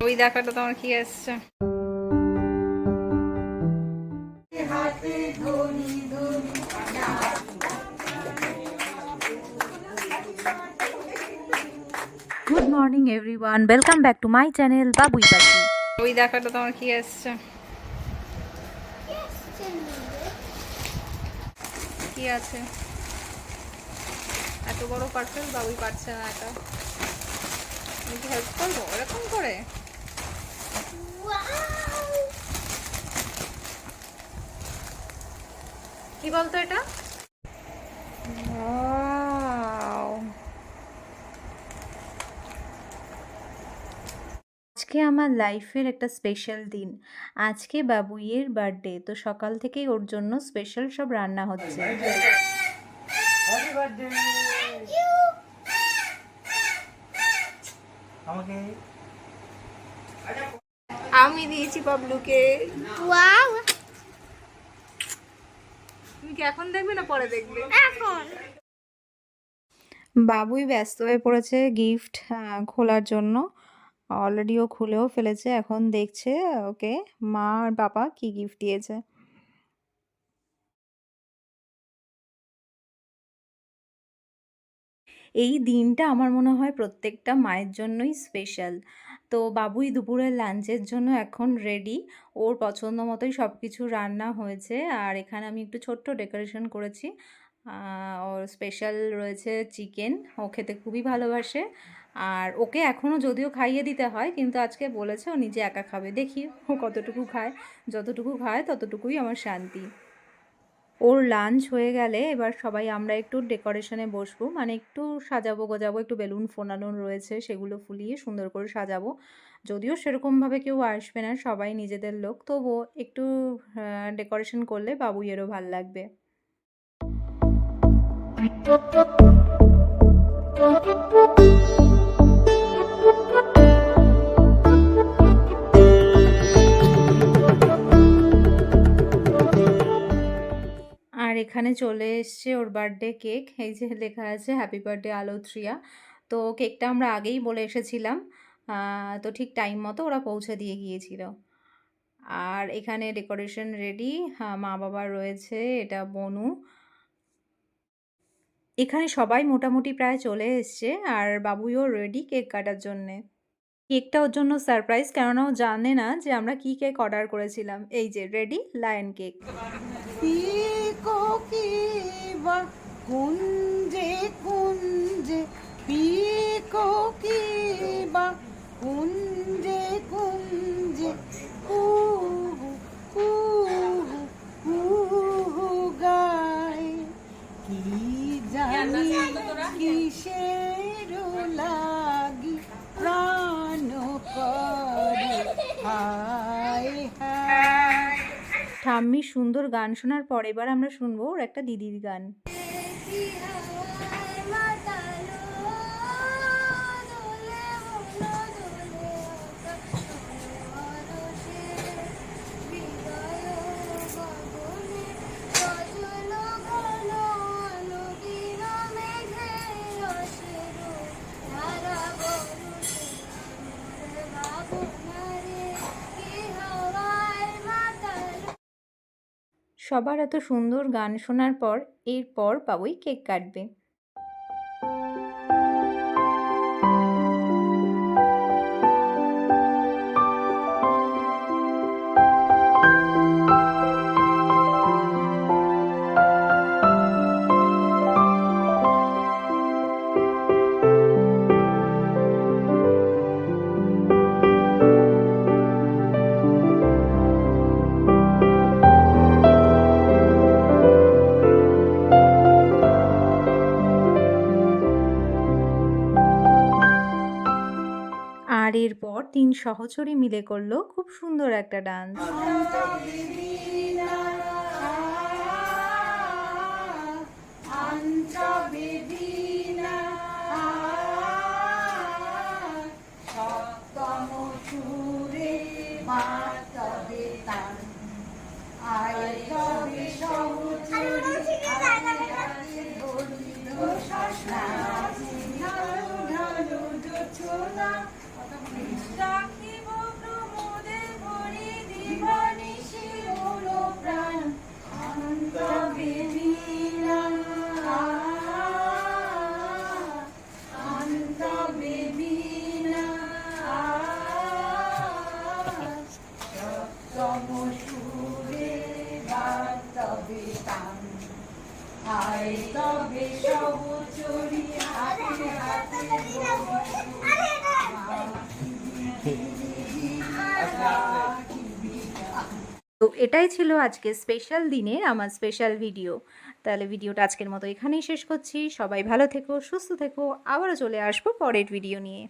ওই দেখাটা তোমার কি আসছে? Good morning everyone welcome back to my channel বাবুই পাখি ওই দেখাটা তোমার কি আসছে? কি আছে? এত বড় পার্সেল বাবুই পারছে না এটা। আমি কি হেল্প করব? এরকম করে? কি বলতো এটা? আজকে আমার লাইফের একটা স্পেশাল দিন। আজকে বাবুইয়ের বার্থডে তো সকাল থেকেই ওর জন্য স্পেশাল সব রান্না হচ্ছে। আমাকে আমি দিয়েছি বাবলুকে। তুমি কি এখন দেখবে না পরে দেখবে? বাবুই ব্যস্ত হয়ে পড়েছে গিফট খোলার জন্য। অলরেডি ও খুলেও ফেলেছে এখন দেখছে ওকে মা আর বাবা কি গিফট দিয়েছে। এই দিনটা আমার মনে হয় প্রত্যেকটা মায়ের জন্যই স্পেশাল তো বাবুই দুপুরের লাঞ্চের জন্য এখন রেডি ওর পছন্দ মতোই সব কিছু রান্না হয়েছে আর এখানে আমি একটু ছোট্ট ডেকোরেশন করেছি। ওর স্পেশাল রয়েছে চিকেন ও খেতে খুবই ভালোবাসে। আর ওকে এখনও যদিও খাইয়ে দিতে হয়, কিন্তু আজকে বলেছে ও নিজে একা খাবে। দেখি ও কতটুকু খায়, যতটুকু খায় ততটুকুই আমার শান্তি। ওর লাঞ্চ হয়ে গেলে এবার সবাই আমরা একটু ডেকোরেশনে বসবো। মানে একটু সাজাবো গোজাবো, একটু বেলুন ফোনানো রয়েছে, সেগুলো ফুলিয়ে সুন্দর করে সাজাবো। যদিও সেরকমভাবে কেউ আসবে না, সবাই নিজেদের লোক। তবুও একটু ডেকোরেশন করলে বাবুইয়েরও ভালো লাগবে। আর এখানে চলে এসছে ওর বার্থডে কেক এই যে লেখা আছে হ্যাপি বার্থডে আলোত্রিয়া। তো কেকটা আমরা আগেই বলে এসেছিলাম। তো ঠিক টাইম মতো ওরা পৌঁছে দিয়ে গিয়েছিল। আর এখানে ডেকোরেশন রেডি মা বাবা রয়েছে, এটা বনু। এখানে সবাই মোটামুটি প্রায় চলে এসছে, আর বাবুইও রেডি কেক কাটার জন্যে। কেকটা ওর জন্য সারপ্রাইজ কেননা ও জানে না যে আমরা কি কেক অর্ডার করেছিলাম। এই যে রেডি লায়ন কেক পিকো কি বা কুঞ্জে কুঞ্জে পিকো কি কুঞ্জে কুঞ্জে কুহু কুহু কুহু গায়। কি জানি কিসের লাগি প্রাণ করে হায়। ঠাম্মির সুন্দর গান শোনার পর এবার আমরা শুনব ওর একটা দিদির গান। সবার এত সুন্দর গান শোনার পর এরপর বাবুই কেক কাটবে। আর এরপর তিন সহচরী মিলে করল খুব সুন্দর একটা ডান্স। তো এটাই ছিল আজকে স্পেশাল দিনে আমার স্পেশাল ভিডিও তাহলে ভিডিওটা আজকের মতো এখানেই শেষ করছি। সবাই ভালো থেকো, সুস্থ থেকো। আবারও চলে আসব পরের ভিডিও নিয়ে।